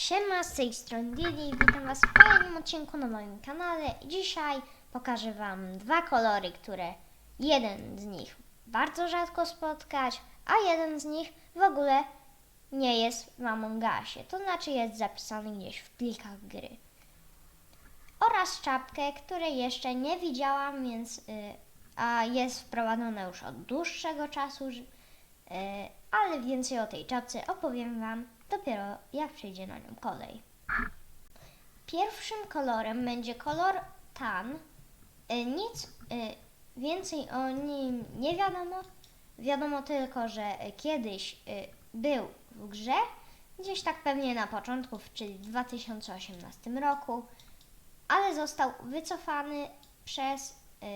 Siema, z tej strony Lili, witam Was w kolejnym odcinku na moim kanale. Dzisiaj pokażę Wam dwa kolory, które jeden z nich bardzo rzadko spotkać, a jeden z nich w ogóle nie jest w Among to znaczy jest zapisany gdzieś w plikach gry. Oraz czapkę, której jeszcze nie widziałam, więc y, a jest wprowadzona już od dłuższego czasu, ale więcej o tej czapce opowiem Wam dopiero jak przyjdzie na nią kolej. Pierwszym kolorem będzie kolor tan. E, Nic e, więcej o nim nie wiadomo. Wiadomo tylko, że e, kiedyś e, był w grze, gdzieś tak pewnie na początku, czyli w 2018 roku, ale został wycofany przez e,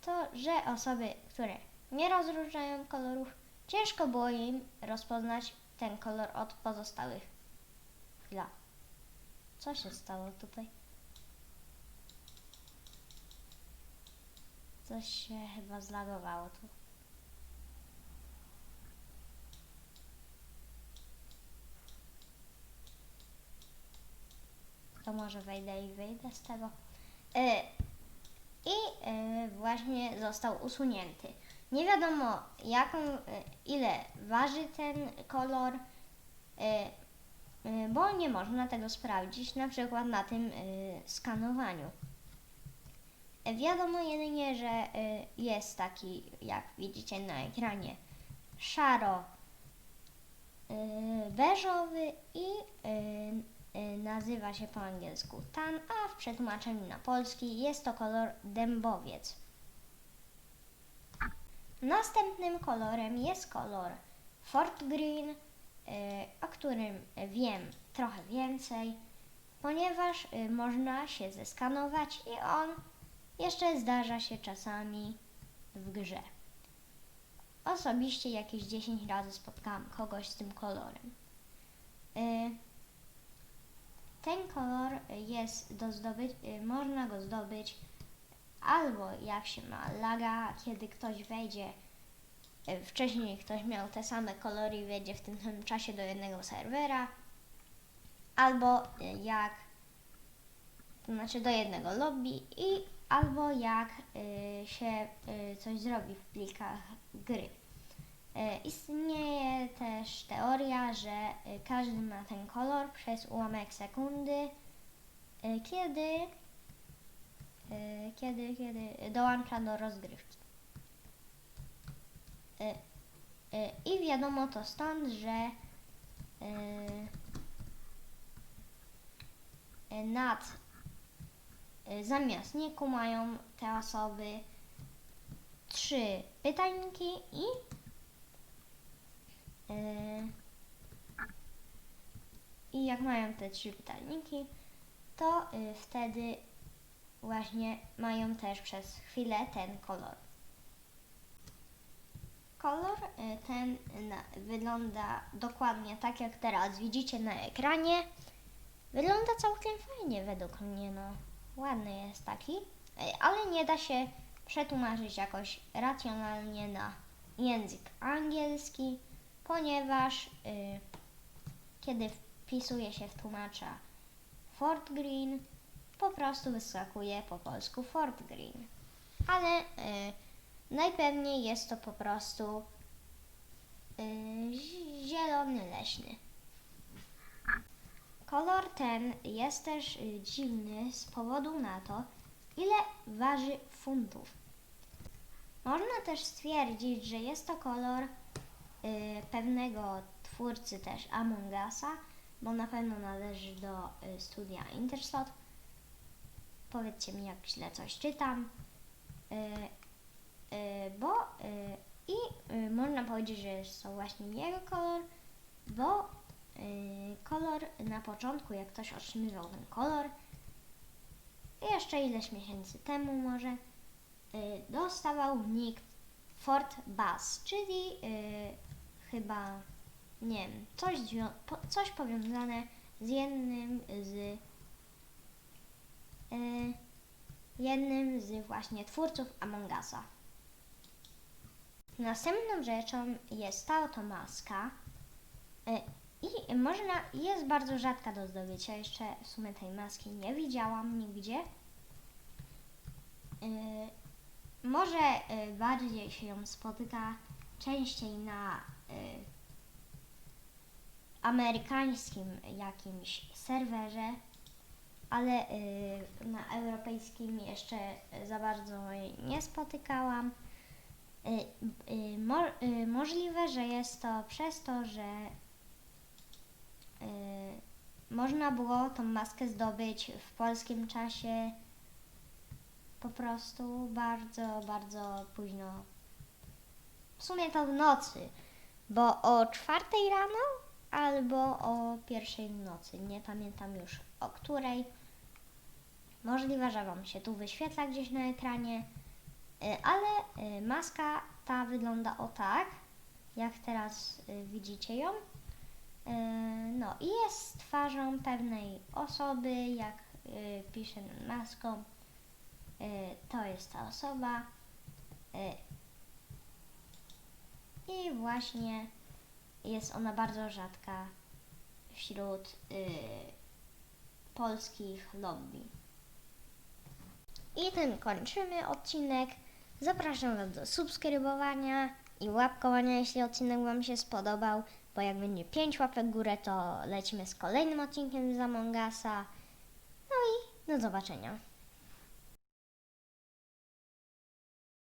to, że osoby, które nie rozróżniają kolorów, ciężko było im rozpoznać ten kolor od pozostałych. Chwila. Co się stało tutaj? Coś się chyba zlagowało tu. To może wejdę i wyjdę z tego. E, I e, właśnie został usunięty. Nie wiadomo jaką, e, ile waży ten kolor, e, e, bo nie można tego sprawdzić na przykład na tym skanowaniu. Wiadomo jedynie, że jest taki, jak widzicie na ekranie, szaro beżowy i nazywa się po angielsku tan, a w przetłumaczeniu na polski jest to kolor dębowiec. Następnym kolorem jest kolor Fort Green, y, o którym wiem trochę więcej, ponieważ y, można się zeskanować i on jeszcze zdarza się czasami w grze. Osobiście jakieś 10 razy spotkałam kogoś z tym kolorem. Y, Ten kolor jest do zdobyć, można go zdobyć albo jak się ma laga, kiedy ktoś wejdzie, e, wcześniej ktoś miał te same kolory i wejdzie w tym samym czasie do jednego serwera, albo jak, to znaczy do jednego lobby i albo jak e, się e, coś zrobi w plikach gry. Istnieje też teoria, że każdy ma ten kolor przez ułamek sekundy, kiedy y, kiedy, kiedy dołącza do rozgrywki. Y, y, I wiadomo to stąd, że nad y, zamiastniku mają te osoby trzy pytajniki i i jak mają te trzy pytajniki, to wtedy właśnie mają też przez chwilę ten kolor. Kolor y, ten wygląda dokładnie tak jak teraz widzicie na ekranie. Wygląda całkiem fajnie według mnie, no. Ładny jest taki, y, ale nie da się przetłumaczyć jakoś racjonalnie na język angielski, ponieważ y, kiedy wpisuje się w tłumacza Fort Green, po prostu wyskakuje po polsku Fort Green. Ale y, najpewniej jest to po prostu y, zi- zielony leśny. Kolor ten jest też dziwny z powodu na to, ile waży funtów. Można też stwierdzić, że jest to kolor y, pewnego twórcy też Among Usa, bo na pewno należy do y, studia Interstot. Powiedzcie mi, jak źle coś czytam. Y, y, bo y, i można powiedzieć, że to właśnie jego kolor, bo kolor na początku, jak ktoś otrzymywał ten kolor, jeszcze ileś miesięcy temu może, dostawał nick Fort Bass, czyli chyba, nie wiem, coś, coś powiązane z jednym z jednym z właśnie twórców Among Usa. Następną rzeczą jest ta oto maska. Y, I można, jest bardzo rzadka do zdobycia. Jeszcze w sumie tej maski nie widziałam nigdzie. Yy, może bardziej się ją spotyka częściej na amerykańskim jakimś serwerze, ale yy, na europejskim jeszcze za bardzo nie spotykałam. Y, y, mo, y, możliwe, że jest to przez to, że y, można było tą maskę zdobyć w polskim czasie po prostu bardzo, bardzo późno. W sumie to w nocy, bo o czwartej rano albo o pierwszej w nocy. Nie pamiętam już o której. Możliwe, że Wam się tu wyświetla gdzieś na ekranie. Y, ale y, maska ta wygląda o tak, jak teraz y, widzicie ją. No i jest twarzą pewnej osoby, jak pisze maską. To jest ta osoba. I właśnie jest ona bardzo rzadka wśród polskich lobby. I tym kończymy odcinek. Zapraszam Was do subskrybowania i łapkowania, jeśli odcinek Wam się spodobał, bo jak będzie 5 łapek w górę, to lecimy z kolejnym odcinkiem z Among Usa. No i do zobaczenia.